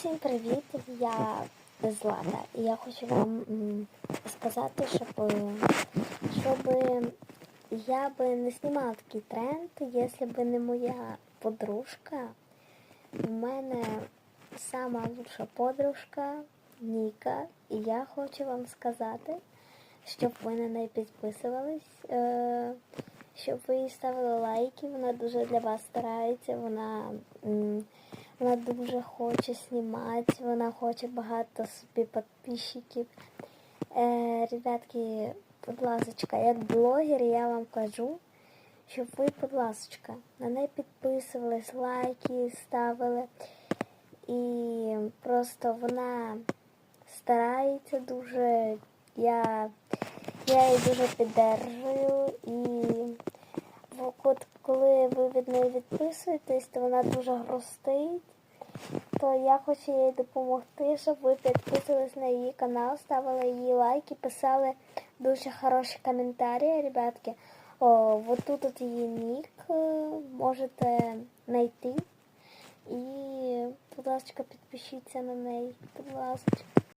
Всім привіт! Я Злата. І я хочу вам сказати, щоб, щоб я би не знімала такий тренд, якщо б не моя подружка. У мене сама лучша подружка Ніка. І я хочу вам сказати, щоб ви на неї підписувались, е, щоб ви їй ставили лайки. Вона дуже для вас старається. Вона, вона дуже хоче знімати, вона хоче багато собі підписчиків. Е, ребятки, будь ласка, як блогер, я вам кажу, щоб ви, будь ласка, на неї підписувались, лайки ставили. І просто вона старається дуже. Я, я її дуже піддержую. І от коли ви неї відписуєтесь, то вона дуже грустить. То я хочу їй допомогти, щоб ви підписувались на її канал, ставили їй лайки, писали дуже хороші коментарі, ребятки. О, от тут от її нік е, можете знайти. І, будь ласка, підпишіться на неї, будь ласка.